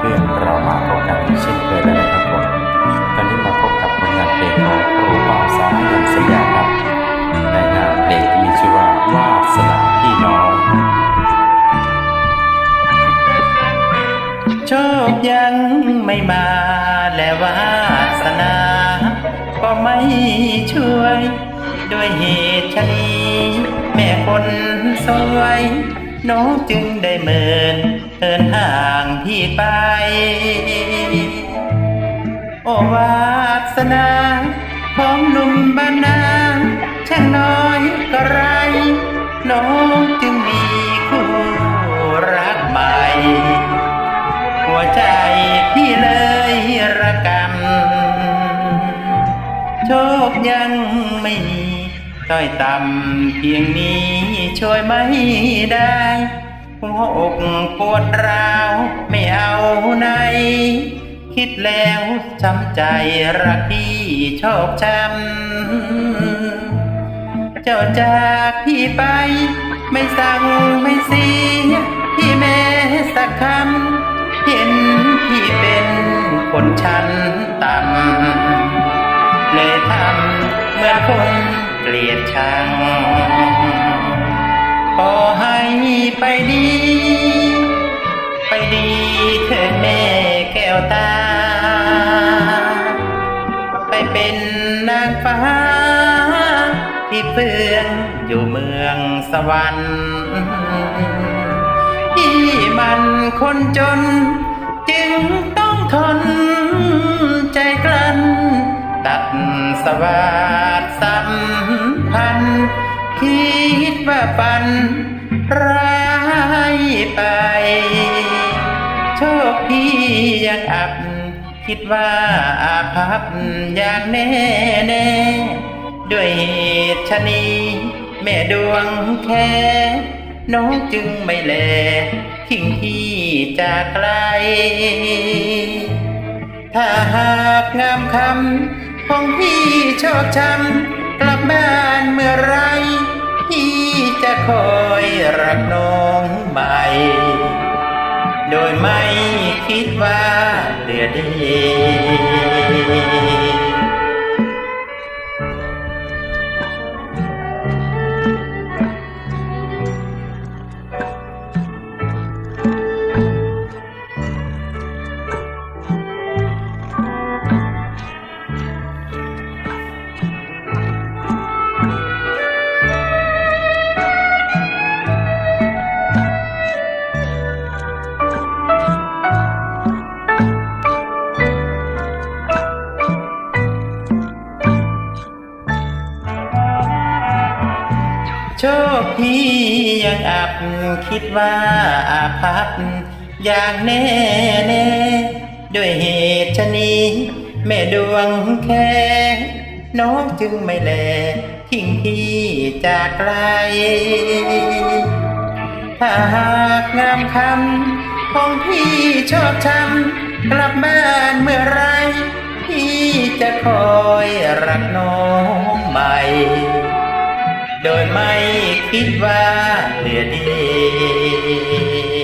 เพื่อนๆเรามาพบกันเช่นเคยแล้วนะครับผมตอนนี้มาพบกับผลงานเพลงของครูป้าสายันสัญญาครับในงานเพลงที่มีชื่อว่าวาสนาพี่น้องโชคยังไม่มาและวาสนา ก็ไม่ช่วย ด้วยเหตุชะนีแม่คนสวย น้องจึงได้เมินเดินห่างพี่ไป โอวาสนาของหนุ่มบ้านนาช่างน้อยก็ไร น้องจึงมีคู่รักใหม่ หัวใจพี่เลยระกำโชคยังไม่มี ต้อยต่ำเพียงนี้ช่วยไม่ได้หัวอกปวดร้าวไม่เอาไหน คิดแล้วช้ำใจรักพี่ชอบช้ำเจ้าจากพี่ไป ไม่สั่งไม่เสียพี่แม้สักคำเห็นพี่เป็นคนชั้นต่ำเลยทำเหมื่อนคน เกลียดชัง ขอให้ไปดี ไปดีเถิดแม่แก้วตา ไปเป็นนางฟ้า ที่เฟื่องอยู่เมืองสวรรค์ที่มันคนจน จึงต้องทนใจกลั้นตัดสวัส ดว่าปันร้ายไปโชคพี่ยังอับ คิดว่าอาภัพอย่างแน่แน่ด้วยเหตุชะนี แม่ดวงแค่ น้องจึงไม่แลทิ้งพี่จากไกล ถ้าหากงามคำของพี่ชอบช้ำกลับบ้านเมื่อไร พี่จะคอยรักน้องใหม่ โดยไม่คิดว่าเดือดเด โชคพี่ยังอับคิดว่าอาภัพอย่างแน่แน่ด้วยเหตุชะนี้ แม่ดวงแค่น้องจึงไม่แลทิ้งพี่จากไกล ถ้าหากงามคำของพี่ชอบช้ำกลับบ้านเมื่อไร พี่จะคอยรักน้องใหม่ โดยไม่คิดว่าเหลือดี